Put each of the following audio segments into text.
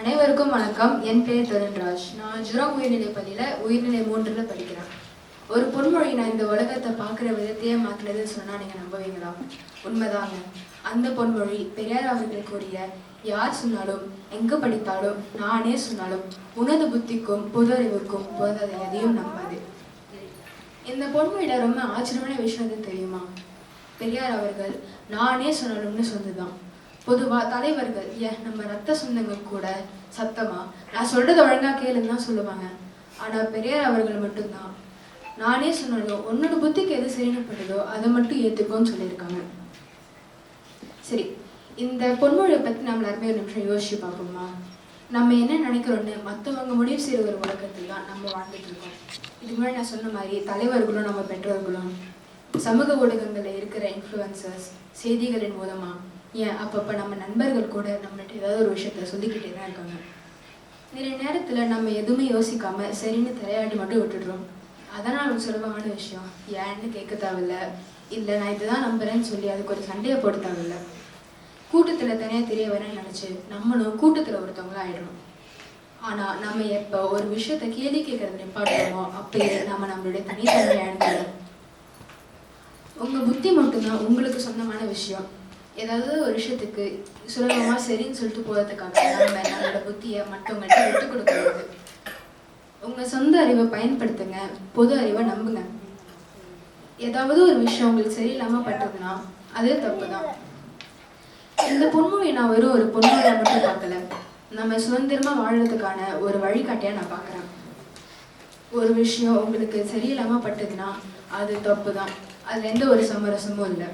அனைவருக்கும் வணக்கம். என் பெயர் தருண்ராஜ். நான் ஜுரம் உயர்நிலை பள்ளியில் உயர்நிலை மூன்றில் படிக்கிறேன். ஒரு பொன்மொழி நான் இந்த உலகத்தை பார்க்குற விதத்தையே மாற்றினதுன்னு சொன்னால் நீங்கள் நம்புவீங்களா? உண்மைதாங்க. அந்த பொன்மொழி பெரியார் அவர்கள் கூறிய யார் சொன்னாலும் எங்கே படித்தாலும் நானே சொன்னாலும் உனது புத்திக்கும் பொது அறிவுக்கும் போதாத எதையும் நம்பாது. இந்த பொன்மொழியில் ரொம்ப ஆச்சரியமான விஷயம் எது தெரியுமா? பெரியார் அவர்கள் நானே சொன்னாலும்னு சொன்னதுதான். பொதுவா தலைவர்கள் ஏன் நம்ம ரத்த சொந்தங்கள் கூட சத்தமா? நான் சொல்றது ஒழுங்கா கேளுன்னு தான் சொல்லுவாங்க. ஆனா பெரியார் அவர்கள் மட்டும்தான். நானே சொன்னாலும் உன்னோட புத்திக்கு எது சரின்னு அதை மட்டும் ஏத்துக்கோன்னு சொல்லியிருக்காங்க. சரி இந்த பொன்மொழியை பத்தி நம்ம எல்லாருமே ஒரு நிமிஷம் யோசிச்சு பார்ப்போமா? நம்ம என்ன நினைக்கிறோன்னு மற்றவங்க முடிவு செய்கிற ஒரு உலகத்தில் தான் நம்ம வாழ்ந்துட்டு இருக்கோம். இதுக்கு முன்னாடி நான் சொன்ன மாதிரி தலைவர்களும் நம்ம பெற்றோர்களும் சமூக ஊடகங்களில் இருக்கிற இன்ஃப்ளூயன்சர்ஸ் செய்திகளின் மூலமா ஏன் அப்பப்போ நம்ம நண்பர்கள் கூட நம்மள்ட்ட ஏதாவது ஒரு விஷயத்த சொல்லிக்கிட்டே தான் இருக்காங்க. நிறைய நேரத்தில் நம்ம எதுவுமே யோசிக்காமல் சரின்னு தலையாட்டி மட்டும் விட்டுடுறோம். அதனால் ஒரு சுலபமான விஷயம். ஏன்னு கேட்க தேவையில்ல. இல்லை நான் இதுதான் நம்புறேன்னு சொல்லி அதுக்கு ஒரு சண்டையை போட தேவையில்ல. கூட்டத்தில் தனியாக தெரிய வரேன்னு நினச்சி நம்மளும் கூட்டத்தில் ஒருத்தவங்களும் ஆயிடுறோம். ஆனால் நம்ம எப்போ ஒரு விஷயத்த கேள்வி கேட்கறது நிப்பாட்டுறோமோ அப்பயே நம்ம நம்மளுடைய தனித்தன்மையை உங்கள் புத்தி மட்டும்தான் உங்களுக்கு சொந்தமான விஷயம். ஏதாவது ஒரு விஷயத்துக்கு சுலபமா சரின்னு சொல்லிட்டு போகிறதுக்காக நம்ம நம்மளோட புத்தியை மற்றவங்கள்ட்ட விட்டு கொடுக்கறது. உங்க சொந்த அறிவை பயன்படுத்துங்க பொது அறிவை நம்புங்க. ஏதாவது ஒரு விஷயம் உங்களுக்கு சரியில்லாம பட்டதுன்னா அது தப்பு தான் இந்த பொன்மொழி நான் வெறும் ஒரு பொன்மொழியா மட்டும் பார்க்கல. நம்ம சுதந்திரமா வாழ்றதுக்கான ஒரு வழிகாட்டியா நான் பாக்குறேன் ஒரு விஷயம் உங்களுக்கு சரியில்லாம பட்டதுன்னா அது தப்பு தான் அதுல எந்த ஒரு சமரசமும் இல்லை.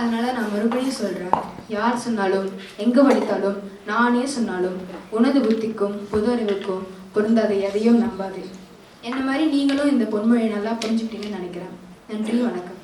அதனால நான் மறுபடியும் சொல்றேன். யார் சொன்னாலும் எங்க படித்தாலும் நானே சொன்னாலும் உனது புத்திக்கும் பொது அறிவுக்கும் பொருந்தாத எதையும் நம்பாது. என்ன மாதிரி நீங்களும் இந்த பொன்மொழியை நல்லா புரிஞ்சுக்கிட்டீங்கன்னு நினைக்கிறேன். நன்றி வணக்கம்.